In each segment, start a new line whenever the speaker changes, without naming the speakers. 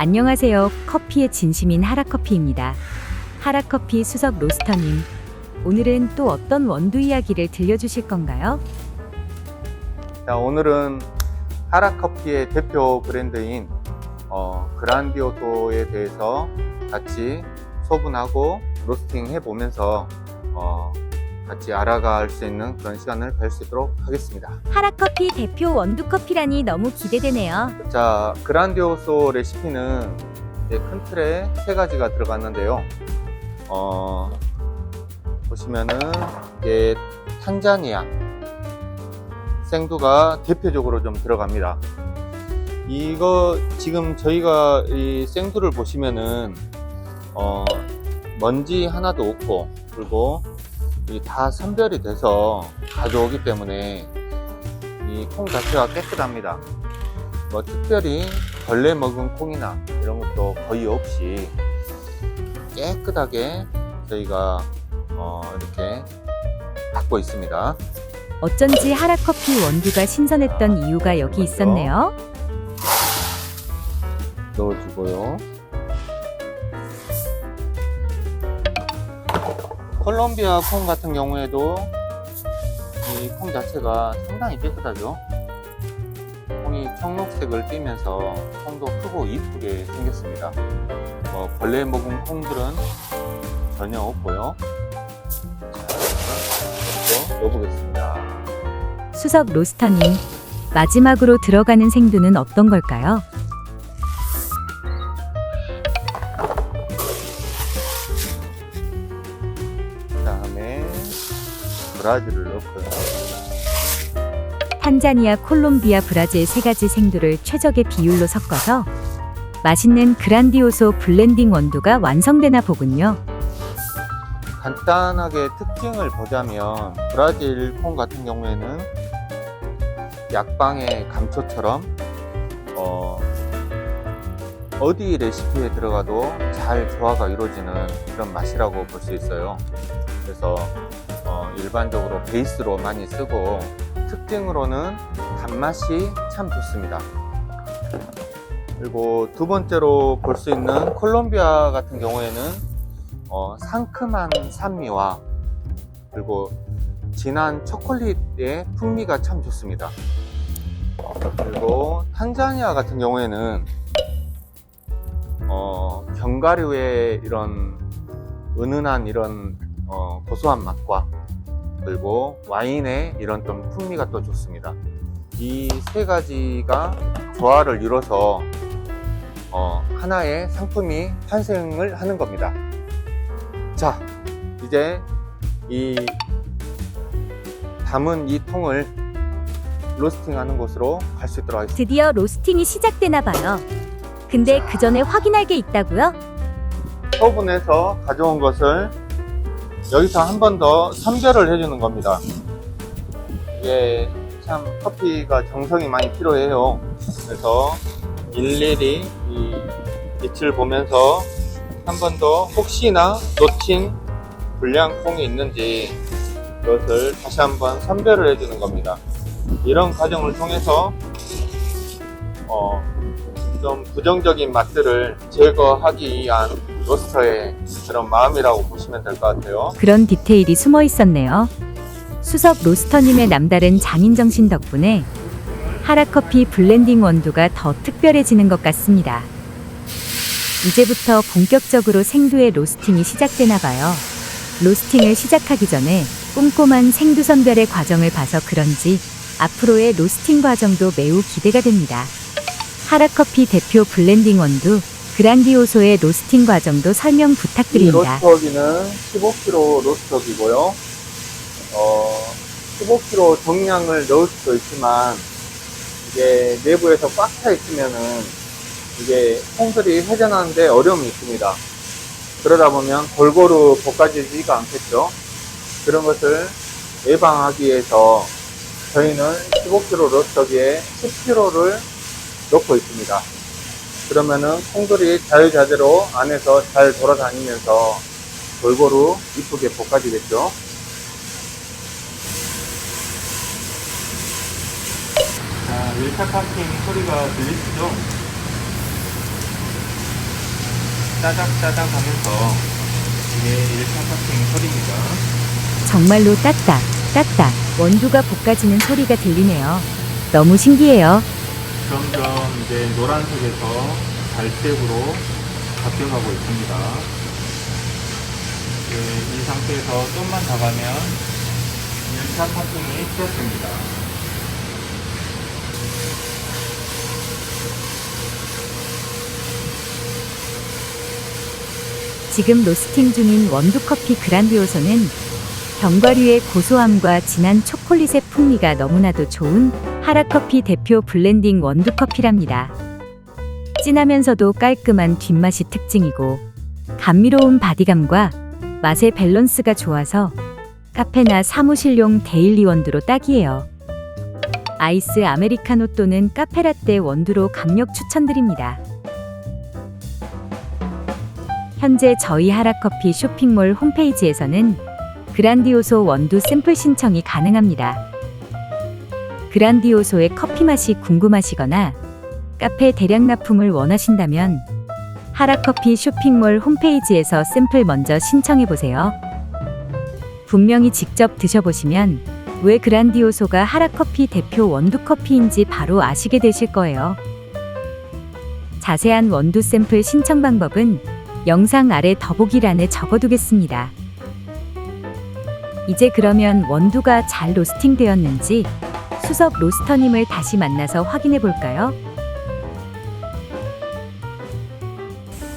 안녕하세요. 커피의 진심인 하라커피입니다. 하라커피 수석 로스터님. 오늘은 또 어떤 원두 이야기를 들려주실 건가요?
자, 오늘은 하라커피의 대표 브랜드인 어, 그란디오소에 대해서 같이 소분하고 로스팅 해보면서 어, 같이 알아갈 수 있는 그런 시간을 가질 수 있도록 하겠습니다.
하라커피 대표 원두 커피라니 너무 기대되네요.
자, 그란디오소 레시피는 이제 큰 틀에 세 가지가 들어갔는데요. 어, 보시면은 이게 탄자니아 생두가 대표적으로 좀 들어갑니다. 이거 지금 저희가 이 생두를 보시면은 어, 먼지 하나도 없고 그리고 이 다 선별이 돼서 가져오기 때문에 이 콩 자체가 깨끗합니다. 뭐 특별히 벌레 먹은 콩이나 이런 것도 거의 없이 깨끗하게 저희가 어, 이렇게 갖고 있습니다.
어쩐지 하라커피 원두가 신선했던 이유가 여기 있었네요.
넣어주고요. 콜롬비아 콩 같은 경우에도 이 콩 자체가 상당히 깨끗하죠. 콩이 청록색을 띠면서 콩도 크고 이쁘게 생겼습니다. 뭐 벌레 먹은 콩들은 전혀 없고요. 넣어보겠습니다.
수석 로스터님. 마지막으로 들어가는 생두는 어떤 걸까요?
브라질을 넣고요.
탄자니아, 콜롬비아, 브라질 세 가지 생두를 최적의 비율로 섞어서 맛있는 그란디오소 블렌딩 원두가 완성되나 보군요.
간단하게 특징을 보자면 브라질 콩 같은 경우에는 약방의 감초처럼 어, 어디 레시피에 들어가도 잘 조화가 이루어지는 그런 맛이라고 볼 수 있어요. 그래서 어, 일반적으로 베이스로 많이 쓰고 특징으로는 단맛이 참 좋습니다. 그리고 두 번째로 볼 수 있는 콜롬비아 같은 경우에는 어, 상큼한 산미와 그리고 진한 초콜릿의 풍미가 참 좋습니다. 그리고 탄자니아 같은 경우에는 어, 견과류의 이런 은은한 이런 어, 고소한 맛과 그리고 와인의 이런 좀 풍미가 또 좋습니다. 이 세 가지가 조화를 이뤄서 어, 하나의 상품이 탄생을 하는 겁니다. 자, 이제 이 담은 이 통을 로스팅하는 곳으로 갈 수 있도록 하겠습니다.
드디어 로스팅이 시작되나 봐요. 근데 그 전에 확인할 게 있다고요?
소분해서 가져온 것을 여기서 한 번 더 선별을 해주는 겁니다. 이게 참 커피가 정성이 많이 필요해요. 그래서 일일이 이 빛을 보면서 한 번 더 혹시나 놓친 불량 콩이 있는지 그것을 다시 한번 선별을 해주는 겁니다. 이런 과정을 통해서 어, 좀 부정적인 맛들을 제거하기 위한 로스터의 그런 마음이라고 보시면 될 것 같아요.
그런 디테일이 숨어 있었네요. 수석 로스터님의 남다른 장인 정신 덕분에 하라커피 블렌딩 원두가 더 특별해지는 것 같습니다. 이제부터 본격적으로 생두의 로스팅이 시작되나 봐요. 로스팅을 시작하기 전에 꼼꼼한 생두 선별의 과정을 봐서 그런지 앞으로의 로스팅 과정도 매우 기대가 됩니다. 하라커피 대표 블렌딩 원두 그란디오소의 로스팅 과정도 설명
이
부탁드립니다.
로스터기는 15kg 로스터기고요. 어, 15kg 정량을 넣을 수도 있지만 이게 내부에서 꽉 차 있으면은 이게 콩들이 회전하는데 어려움이 있습니다. 그러다 보면 골고루 볶아지지가 않겠죠. 그런 것을 예방하기 위해서 저희는 15kg 로스터기에 10kg를 넣고 있습니다. 그러면은 콩들이 자유자재로 안에서 잘 돌아다니면서 골고루 이쁘게 볶아지겠죠. 자, 밀착 파킹 소리가 들리시죠? 짜작짜작 하면서 이게 1차 커팅 소리입니다.
정말로 딱딱, 딱딱 원두가 볶아지는 소리가 들리네요. 너무 신기해요.
점점 이제 노란색에서 갈색으로 바뀌어가고 있습니다. 네, 이 상태에서 좀만 더 가면 1차 커팅이 시작됩니다.
지금 로스팅 중인 원두커피 그란디오소는 견과류의 고소함과 진한 초콜릿의 풍미가 너무나도 좋은 하라커피 대표 블렌딩 원두커피랍니다. 진하면서도 깔끔한 뒷맛이 특징이고 감미로운 바디감과 맛의 밸런스가 좋아서 카페나 사무실용 데일리 원두로 딱이에요. 아이스 아메리카노 또는 카페라떼 원두로 강력 추천드립니다. 현재 저희 하라커피 쇼핑몰 홈페이지에서는 그란디오소 원두 샘플 신청이 가능합니다. 그란디오소의 커피 맛이 궁금하시거나 카페 대량 납품을 원하신다면 하라커피 쇼핑몰 홈페이지에서 샘플 먼저 신청해 보세요. 분명히 직접 드셔보시면 왜 그란디오소가 하라커피 대표 원두커피인지 바로 아시게 되실 거예요. 자세한 원두 샘플 신청 방법은 영상 아래 더보기란에 적어두겠습니다. 이제 그러면 원두가 잘 로스팅 되었는지 수석 로스터님을 다시 만나서 확인해 볼까요?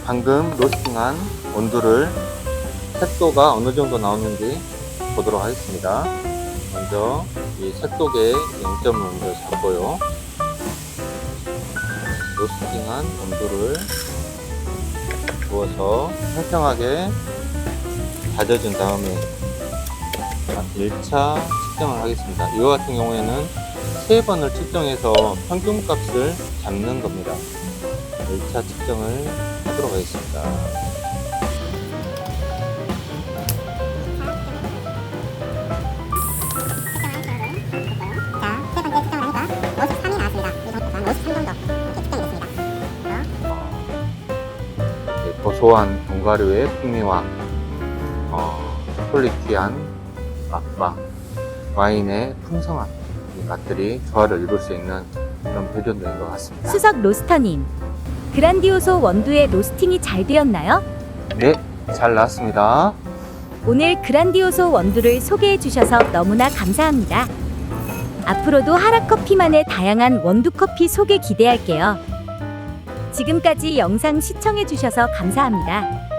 방금 로스팅한 원두를 색도가 어느 정도 나오는지 보도록 하겠습니다. 먼저 이 색도계 0점을 먼저 잡고요. 로스팅한 원두를 부어서 평평하게 다져준 다음에 1차 측정을 하겠습니다. 이와 같은 경우에는 세 번을 측정해서 평균값을 잡는 겁니다. 1차 측정을 하도록 하겠습니다.
자, 세 번째 측정을 하니까 53이 나왔습니다. 이 정도 53번 더 이렇게 측정이 됐습니다.
네, 고소한 견과류의 풍미와 어, 퀄리티한 맛과 와인의 풍성한 이 맛들이 조화를 이룰 수 있는 그런 배변도인 것 같습니다.
수석 로스터님, 그란디오소 원두의 로스팅이 잘 되었나요?
네, 잘 나왔습니다.
오늘 그란디오소 원두를 소개해 주셔서 너무나 감사합니다. 앞으로도 하라커피만의 다양한 원두커피 소개 기대할게요. 지금까지 영상 시청해 주셔서 감사합니다.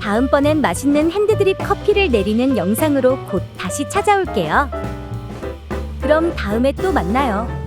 다음번엔 맛있는 핸드드립 커피를 내리는 영상으로 곧 다시 찾아올게요. 그럼 다음에 또 만나요.